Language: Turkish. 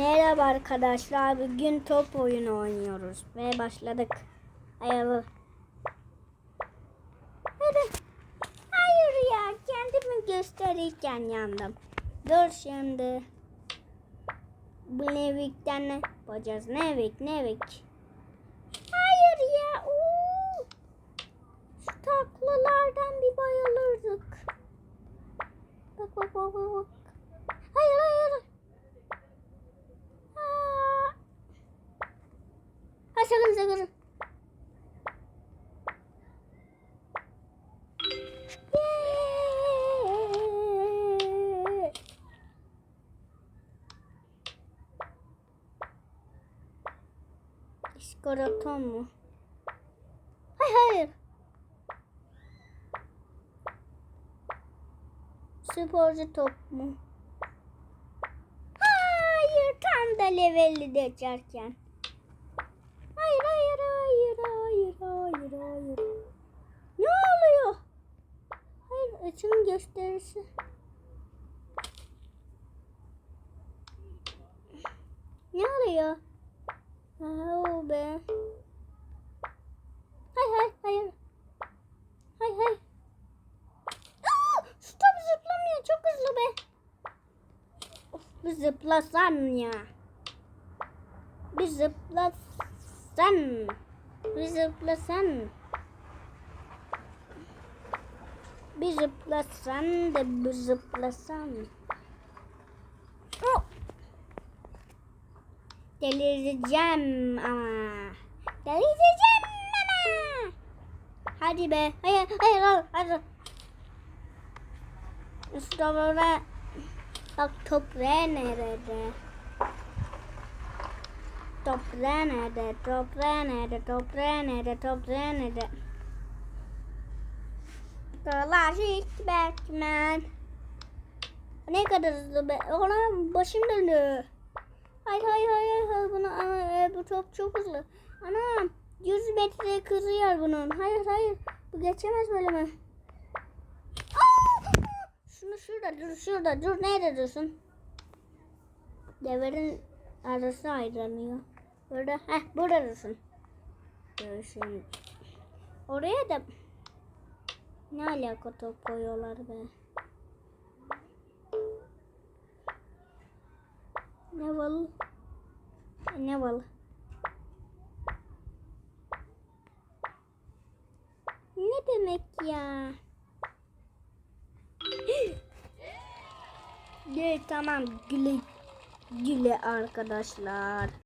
Merhaba arkadaşlar. Bugün top oyunu oynuyoruz. Ve başladık. Hayır. Hayır. Hayır ya. Kendimi gösterirken yandım. Dur şimdi. Bu Nevik'ten ne yapacağız? Nevik, Nevik. Hayır ya. Oo. Şu taklalardan bir bayılırdık. Bak bak bak bak. bak. Hayır hayır. Aa. Sakın. Yay! İskoroton mu? Hayır hayır. Sporcu top mu? Hayır tam da levelli geçerken. Hayır hayır hayır hayır hayır hayır. Ne oluyor? Hayır açının gösterisi. Ne oluyor? Oh be. Hayır hayır hayır. Hayır hayır. Aa, şu top zıplamıyor çok hızlı be. Of, bir zıplasan ya. Bir zıplasan. Bir zıplasan. Bir zıplasan da bir zıplasan. Oh. Delireceğim ama. Delireceğim ama. Hadi be. Hayır hayır hayır. hayır. Mustafa Bak toprağı nerede? Toprağı nerede? Toprağı nerede? Toprağı nerede? Toprağı nerede? Dolaşık Batman. Ne kadar hızlı be. Ona başım döndü. Hayır hayır hayır hayır bunu ama, e, bu top çok hızlı. Anam 100 metre kırıyor bunun. Hayır hayır bu geçemez böyle mi? Aa! Şunu şurada dur şurada dur nerede dursun? Devlerin arası ayrılıyor. Burada heh burada dursun. Dursun. Oraya da ne alaka top koyuyorlar be. Ne bal? Ne bal? Ne demek ya? Evet tamam güle güle arkadaşlar.